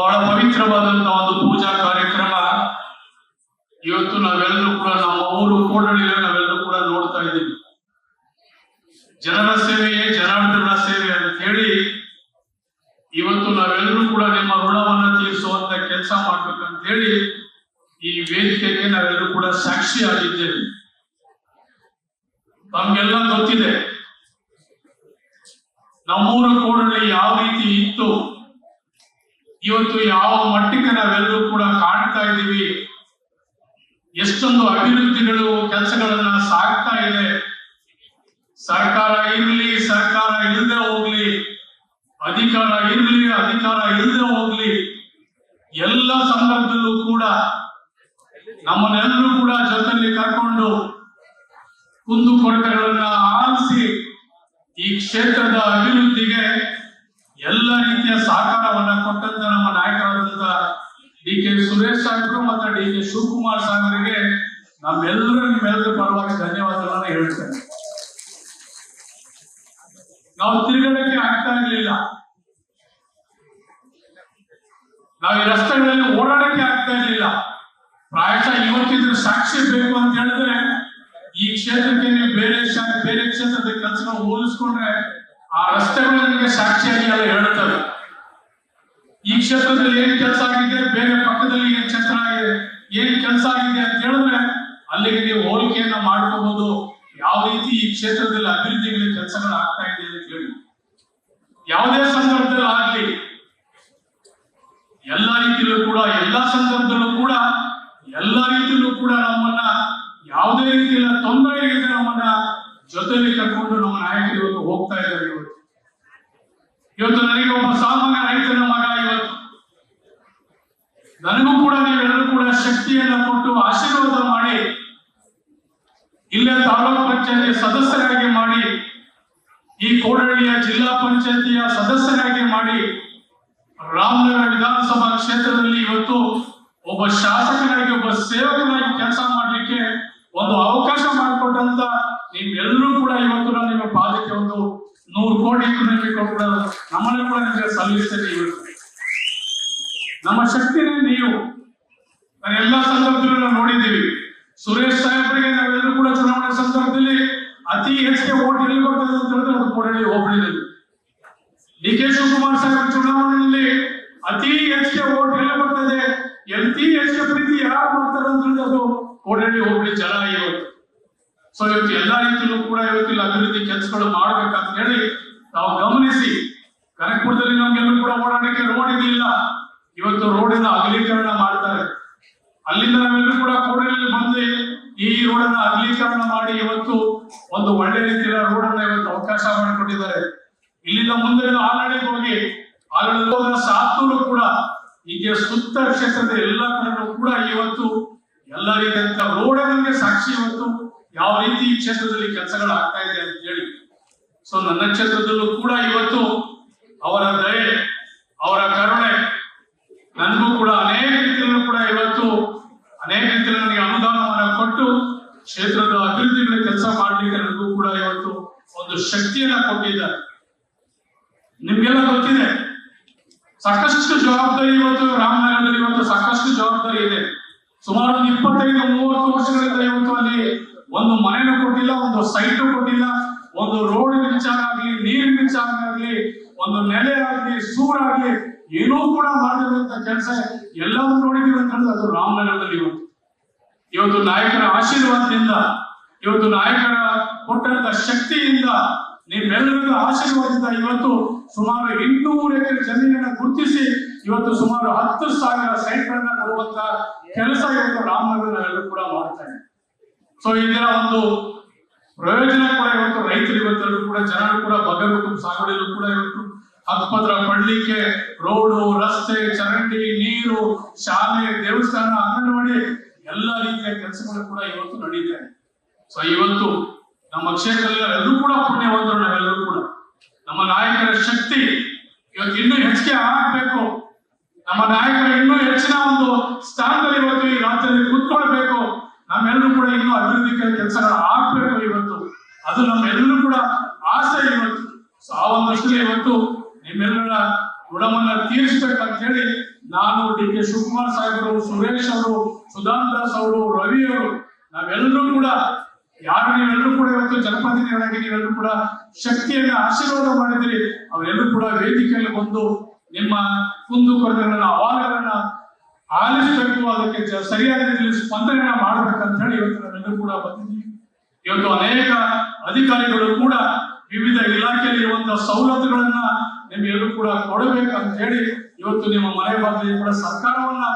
ಪವಿತ್ರವಾದಂತಹ ಒಂದು ಪೂಜಾ ಕಾರ್ಯಕ್ರಮ. ಇವತ್ತು ನಾವೆಲ್ಲರೂ ಕೂಡ ನಮ್ಮ ಊರು ಕೂಡಳಿಗೆ ನಾವೆಲ್ಲರೂ ಕೂಡ ನೋಡ್ತಾ ಇದ್ದೀವಿ. ಜನರ ಸೇವೆಯೇ ಜನಾರ್ದನ ಸೇವೆ ಅಂತ ಹೇಳಿ ಇವತ್ತು ನಾವೆಲ್ಲರೂ ಕೂಡ ನಿಮ್ಮ ಋಣವನ್ನ ತೀರಿಸುವಂತ ಕೆಲಸ ಮಾಡ್ಬೇಕಂತ ಹೇಳಿ ಈ ವೇದಿಕೆಗೆ ನಾವೆಲ್ಲರೂ ಕೂಡ ಸಾಕ್ಷಿ ಆಗಿದ್ದೇವೆ. ತಮ್ಗೆಲ್ಲ ಗೊತ್ತಿದೆ. ನಮ್ಮೂರು ಕೂಡಲಿ ಯಾವ ರೀತಿ ಇತ್ತು ಇವತ್ತು ಯಾವ ಮಟ್ಟಿಗೆ ನಾವೆಲ್ಲರೂ ಕೂಡ ಕಾಣ್ತಾ ಇದ್ದೀವಿ. ಎಷ್ಟೊಂದು ಅಭಿವೃದ್ಧಿಗಳು ಕೆಲಸಗಳನ್ನ ಸಾಗ್ತಾ ಇದೆ. ಸರ್ಕಾರ ಇರಲಿ, ಸರ್ಕಾರ ಇಲ್ಲದೆ ಹೋಗ್ಲಿ, ಅಧಿಕಾರ ಇರಲಿ, ಅಧಿಕಾರ ಇಲ್ಲದೆ ಹೋಗ್ಲಿ, ಎಲ್ಲ ಸಂದರ್ಭದಲ್ಲೂ ಕೂಡ ನಮ್ಮನ್ನೆಲ್ಲರೂ ಕೂಡ ಜೊತೆಯಲ್ಲಿ ಕರ್ಕೊಂಡು ಕುಂದು ಕೊರತೆಗಳನ್ನ ಆಲಿಸಿ ಈ ಕ್ಷೇತ್ರದ ಅಭಿವೃದ್ಧಿಗೆ ಎಲ್ಲ ರೀತಿಯ ಸಹಕಾರವನ್ನ ಕೊಟ್ಟಂತ ನಮ್ಮ ನಾಯಕರಾದಂತ ಡಿ ಕೆ ಸುರೇಶ್ ಸಾಹೇಬರು ಮತ್ತು ಡಿ ಕೆ ಶಿವಕುಮಾರ್ ಸಾಹೇಬರಿಗೆ ನಮ್ಮೆಲ್ಲರ ಮೇಲೆ ಪರವಾಗಿ ಧನ್ಯವಾದಗಳನ್ನ ಹೇಳ್ತೇನೆ. ನಾವು ತಿರುಗಡಕ್ಕೆ ಆಗ್ತಾ ಇರ್ಲಿಲ್ಲ. ನಾವು ಈ ರಸ್ತೆಗಳಲ್ಲಿ ಓಡಾಡಕ್ಕೆ ಆಗ್ತಾ ಇರ್ಲಿಲ್ಲ. ಪ್ರಾಯಶಃ ಇವತ್ತಿದ್ರ ಸಾಕ್ಷಿ ಬೇಕು ಅಂತ ಹೇಳಿದ್ರೆ ಈ ಕ್ಷೇತ್ರಕ್ಕೆ ನೀವು ಬೇರೆ ಬೇರೆ ಕ್ಷೇತ್ರದ ಕೆಲಸ ಹೋಲಿಸ್ಕೊಂಡ್ರೆ ಆ ರಸ್ತೆಗಳು ನಿಮಗೆ ಸಾಕ್ಷಿಯಾಗಿ ಎಲ್ಲ ಹೇಳ್ತವೆ ಈ ಕ್ಷೇತ್ರದಲ್ಲಿ ಏನ್ ಕೆಲಸ ಆಗಿದೆ, ಬೇರೆ ಪಕ್ಕದಲ್ಲಿ ಏನ್ ಕ್ಷೇತ್ರ ಆಗಿದೆ, ಏನ್ ಕೆಲಸ ಆಗಿದೆ ಅಂತ ಹೇಳಿದ್ರೆ ಅಲ್ಲಿಗೆ ನೀವು ಹೋಲಿಕೆಯನ್ನ ಮಾಡ್ಕೋಬಹುದು ಯಾವ ರೀತಿ ಈ ಕ್ಷೇತ್ರದಲ್ಲಿ ಅಭಿವೃದ್ಧಿಗಳ ಕೆಲಸಗಳು ಆಗ್ತಾ ಇದೆ ಅಂತ ಹೇಳಿ. ಯಾವುದೇ ಸಂದರ್ಭದಲ್ಲಿ ಆಗ್ಲಿ, ಎಲ್ಲ ರೀತಿಯಲ್ಲೂ ಕೂಡ, ಎಲ್ಲಾ ಸಂದರ್ಭದಲ್ಲೂ ಕೂಡ, ಎಲ್ಲ ರೀತಿಯಲ್ಲೂ ಕೂಡ ನಮ್ಮನ್ನ ಯಾವುದೇ ರೀತಿಯ ತೊಂದರೆ ನಮ್ಮನ್ನ ಜೊತೆಯಲ್ಲಿ ಕರ್ಕೊಂಡು ನಮ್ಮ ನಾಯಕರು ಹೋಗ್ತಾ ಇದ್ದಾರೆ. ಇವತ್ತು ನನಗೆ ಒಬ್ಬ ಸಾಮಾನ್ಯ ರೈತನ ಮಗ ಇವತ್ತು. ನನಗೂ ಕೂಡ ನೀವೆಲ್ಲರೂ ಕೂಡ ಶಕ್ತಿಯನ್ನ ಕೊಟ್ಟು ಆಶೀರ್ವಾದ ಮಾಡಿ, ಇಲ್ಲೇ ತಾಲೂಕು ಪಂಚಾಯತಿ ಸದಸ್ಯರಾಗಿ ಮಾಡಿ, ಈ ಕೋಡಳ್ಳಿಯ ಜಿಲ್ಲಾ ಪಂಚಾಯತಿಯ ಸದಸ್ಯರಾಗಿ ಮಾಡಿ, ರಾಮನಗರ ವಿಧಾನಸಭಾ ಕ್ಷೇತ್ರದಲ್ಲಿ ಇವತ್ತು ಒಬ್ಬ ಶಾಸಕನಾಗಿ, ಒಬ್ಬ ಸೇವಕನಾಗಿ ಕೆಲಸ ಮಾಡಲಿಕ್ಕೆ ಒಂದು ಅವಕಾಶ ಮಾಡಿಕೊಟ್ಟಂತ ನೀವೆಲ್ಲರೂ ಕೂಡ ಇವತ್ತು ನಾನು ನೂರು ಕೋಟಿ ನಿಮಗೆ ಕೂಡ ನಮ್ಮನ್ನು ಕೂಡ ನಿಮಗೆ ಸಲ್ಲಿಸ್ತೇನೆ ಇವತ್ತು ನಮ್ಮ ಶಕ್ತಿನೇ ನೀವು. ನಾನು ಎಲ್ಲಾ ಸಂದರ್ಭದಲ್ಲೂ ನಾವು ನೋಡಿದ್ದೀವಿ. ಸುರೇಶ್ ಸಾಹೇಬ್ರಿಗೆ ನಾವೆಲ್ಲರೂ ಕೂಡ ಚುನಾವಣೆ ಸಂದರ್ಭದಲ್ಲಿ ಅತಿ ಹೆಚ್ಚಿಗೆ ಓಟ್ ಎಲ್ಲಿ ಬರ್ತದೆ ಅಂತ ಹೇಳಿದ್ರೆ ಅದು ಕೊಡಲಿ ಹೋಬಳಿನಲ್ಲಿ ಡಿ ಕೆ ಶಿವಕುಮಾರ್ ಸಾಹೇಬ್ ಚುನಾವಣೆಯಲ್ಲಿ ಅತಿ ಹೆಚ್ಚಿಗೆ ಓಟ್ ಎಲ್ಲಿ ಬರ್ತದೆ ಅತಿ ಹೆಚ್ಚಿಗೆ ಪ್ರೀತಿ ಯಾರು ಮಾಡ್ತಾರೆ ಅಂತ ಹೇಳಿದ್ರೆ ಅದು ಕೋಡಳ್ಳಿ ಹೋಬಳಿ ಜನ ಇವತ್ತು ಸೊ ಇವತ್ತು ಎಲ್ಲಾ ರೀತಿಯಲ್ಲೂ ಕೂಡ ಇವತ್ತು ಇಲ್ಲಿ ಅಭಿವೃದ್ಧಿ ಕೆಲಸಗಳು ಮಾಡ್ಬೇಕಂತ ಹೇಳಿ ನಾವು ಗಮನಿಸಿ, ಕನಕಪುರದಲ್ಲಿ ನಮ್ಗೆಲ್ಲೂ ಕೂಡ ಓಡಾಡಕ್ಕೆ ರೋಡ್ ಇರಲಿಲ್ಲ. ಇವತ್ತು ರೋಡಿನ ಅಗಲೀಕರಣ ಮಾಡ್ತಾರೆ. ಅಲ್ಲಿಂದ ನಾವೆಲ್ಲರೂ ಕೂಡ ಕೋಡಿನಲ್ಲಿ ಬಂದು ಈ ರೋಡನ್ನ ಅಗಲೀಕರಣ ಮಾಡಿ ಇವತ್ತು ಒಂದು ಒಳ್ಳೆ ರೀತಿಯ ರೋಡ್ ಅನ್ನ ಇವತ್ತು ಅವಕಾಶ ಮಾಡಿಕೊಟ್ಟಿದ್ದಾರೆ. ಇಲ್ಲಿಂದ ಮುಂದೆ ಆಲಾಡಿಗೆ ಹೋಗಿ ಹೋದ ಸಾತೂರು ಕೂಡ, ಹೀಗೆ ಸುತ್ತ ಕ್ಷೇತ್ರದ ಎಲ್ಲ ಕಡೆಗಳು ಕೂಡ ಇವತ್ತು ಎಲ್ಲ ರೀತಿಯಂತ ರೋಡ್ ಸಾಕ್ಷಿ ಇವತ್ತು. ಯಾವ ರೀತಿ ಈ ಕ್ಷೇತ್ರದಲ್ಲಿ ಕೆಲಸಗಳು ಆಗ್ತಾ ಇದೆ ಅಂತ ಹೇಳಿ. ಸೊ ನನ್ನ ಕ್ಷೇತ್ರದಲ್ಲೂ ಕೂಡ ಇವತ್ತು ಅವರ ದಯೆ, ಅವರ ಕರುಣೆ, ನನಗೂ ಕೂಡ ಅನೇಕ ರೀತಿಯಲ್ಲೂ ಕೂಡ ಇವತ್ತು ಅನೇಕ ರೀತಿಯಲ್ಲಿ ನನಗೆ ಅನುದಾನವನ್ನ ಕೊಟ್ಟು ಕ್ಷೇತ್ರದ ಅಭಿವೃದ್ಧಿಗಳ ಕೆಲಸ ಮಾಡ್ಲಿಕ್ಕೆ ನನಗೂ ಕೂಡ ಇವತ್ತು ಒಂದು ಶಕ್ತಿಯನ್ನ ಕೊಟ್ಟಿದ್ದಾರೆ. ನಿಮ್ಗೆಲ್ಲ ಗೊತ್ತಿದೆ, ಸಾಕಷ್ಟು ಜವಾಬ್ದಾರಿ ಇವತ್ತು ರಾಮನಗರದಲ್ಲಿ ಇವತ್ತು ಸಾಕಷ್ಟು ಜವಾಬ್ದಾರಿ ಇದೆ. ಸುಮಾರು ಒಂದು ಇಪ್ಪತ್ತೈದು, ಮೂವತ್ತು ವರ್ಷಗಳಿಂದ ಇವತ್ತು ಅಲ್ಲಿ ಒಂದು ಮನೆನೂ ಕೊಟ್ಟಿಲ್ಲ, ಒಂದು ಸೈಟು ಕೊಟ್ಟಿಲ್ಲ, ಒಂದು ರೋಡ್ ವಿಚಾರ ಆಗ್ಲಿ ನೀರಿನ ವಿಚಾರ ಆಗ್ಲಿ, ಒಂದು ನೆಲೆ ಆಗ್ಲಿ ಸೂರಾಗ್ಲಿ ಏನೂ ಕೂಡ ಮಾಡಿರುವಂತ ಕೆಲಸ ಎಲ್ಲವನ್ನು ನೋಡಿದೀವಿ ಅಂತ ಹೇಳಿದ್ರೆ ಅದು ರಾಮನಗರದಲ್ಲಿ ಇವತ್ತು ಇವತ್ತು ನಾಯಕರ ಆಶೀರ್ವಾದದಿಂದ, ಇವತ್ತು ನಾಯಕರ ಕೊಟ್ಟಂತ ಶಕ್ತಿಯಿಂದ ನಿಮ್ಮೆಲ್ಲರಿಗೂ ಆಶೀರ್ವಾದದಿಂದ ಇವತ್ತು ಸುಮಾರು ಎಂಟುನೂರು ಎಕರೆ ಜಮೀನನ್ನು ಗುರುತಿಸಿ ಇವತ್ತು ಸುಮಾರು ಹತ್ತು ಸಾವಿರ ಸೈಟ್ಗಳನ್ನ ಕೊಡುವಂತ ಕೆಲಸ ಇವತ್ತು ರಾಮನಗರದಲ್ಲೂ ಕೂಡ ಮಾಡ್ತಾ ಇದೆ ಸೊ ಇದರ ಒಂದು ಪ್ರಯೋಜನ ಕೂಡ ಇವತ್ತು ರೈತರು ಇವತ್ತೆಲ್ಲರೂ ಕೂಡ ಜನರು ಕೂಡ ಬಗ್ಗೆ ಸಾಗುವಳಿಯಲ್ಲೂ ಕೂಡ ಇವತ್ತು ಹಕ್ಕಪತ್ರ ಪಡ್ಲಿಕ್ಕೆ ರೋಡು, ರಸ್ತೆ, ಚರಂಡಿ, ನೀರು, ಶಾಲೆ, ದೇವಸ್ಥಾನ, ಅಂಗನವಾಡಿ ಎಲ್ಲ ರೀತಿಯ ಕೆಲಸಗಳು ಕೂಡ ಇವತ್ತು ನಡೀತಾ ಇದೆ. ಸೊ ಇವತ್ತು ನಮ್ಮ ಕ್ಷೇತ್ರದಲ್ಲಿ ಎಲ್ಲರೂ ಕೂಡ ಪುಣ್ಯವಂತರು ನಾವೆಲ್ಲರೂ ಕೂಡ. ನಮ್ಮ ನಾಯಕರ ಶಕ್ತಿ ಇವತ್ತು ಇನ್ನೂ ಹೆಚ್ಚಿಗೆ ಆಗ್ಬೇಕು. ನಮ್ಮ ನಾಯಕರು ಇನ್ನೂ ಹೆಚ್ಚಿನ ಒಂದು ಸ್ಥಾನದಲ್ಲಿ ಇವತ್ತು ಈ ರಾಜ್ಯದಲ್ಲಿ ಕೂತ್ಕೊಳ್ಬೇಕು. ನಮ್ಮೆಲ್ಲರೂ ಕೂಡ ಇನ್ನೂ ಅಭಿವೃದ್ಧಿ ಕೆಲಸಗಳು ಆಗ್ಬೇಕು ಇವತ್ತು. ಅದು ನಮ್ಮೆಲ್ಲರೂ ಕೂಡ ಆಸೆ ಇವತ್ತು. ಸೊ ಇವತ್ತು ನಿಮ್ಮೆಲ್ಲರ ಋಣವನ್ನ ತೀರಿಸ್ಬೇಕಂತ ಹೇಳಿ ನಾನು ಡಿ ಕೆ ಶಿವಕುಮಾರ್ ಸಾಹೇಬರು, ಸುರೇಶ್ ಅವರು ಸುಧಾನ್ ದಾಸ್ ಅವರು, ರವಿ ಅವರು, ನಾವೆಲ್ಲರೂ ಕೂಡ ಯಾರು ನೀವೆಲ್ಲರೂ ಕೂಡ ಇವತ್ತು ಜನಪ್ರತಿನಿಧಿಗಳಾಗಿ ನೀವೆಲ್ಲರೂ ಕೂಡ ಶಕ್ತಿಯನ್ನ ಆಶೀರ್ವಾದ ಮಾಡಿದ್ರಿ ಅವರೆಲ್ಲರೂ ಕೂಡ ವೇದಿಕೆಯಲ್ಲಿ ಬಂದು ನಿಮ್ಮ ಕುಂದುಕೊರತೆಗಳನ್ನ ಅಹವಾಲುಗಳನ್ನ ಆಲಿಸಬೇಕು, ಅದಕ್ಕೆ ಸರಿಯಾದ ರೀತಿಯಲ್ಲಿ ಸ್ಪಂದನೆಯನ್ನ ಮಾಡಬೇಕಂತ ಹೇಳಿ ಇವತ್ತು ನಾವೆಲ್ಲರೂ ಕೂಡ ಬಂದಿದ್ದೀವಿ. ಇವತ್ತು ಅನೇಕ ಅಧಿಕಾರಿಗಳು ಕೂಡ ವಿವಿಧ ಇಲಾಖೆಯಲ್ಲಿ ಇರುವಂತಹ ಸವಲತ್ತುಗಳನ್ನ ನಿಮ್ಗೆಲ್ಲರೂ ಕೂಡ ಕೊಡಬೇಕಂತ ಹೇಳಿ ಇವತ್ತು ನಿಮ್ಮ ಮನೆ ಬಾಗಿಲಿಗೆ ಕೂಡ ಸರ್ಕಾರವನ್ನ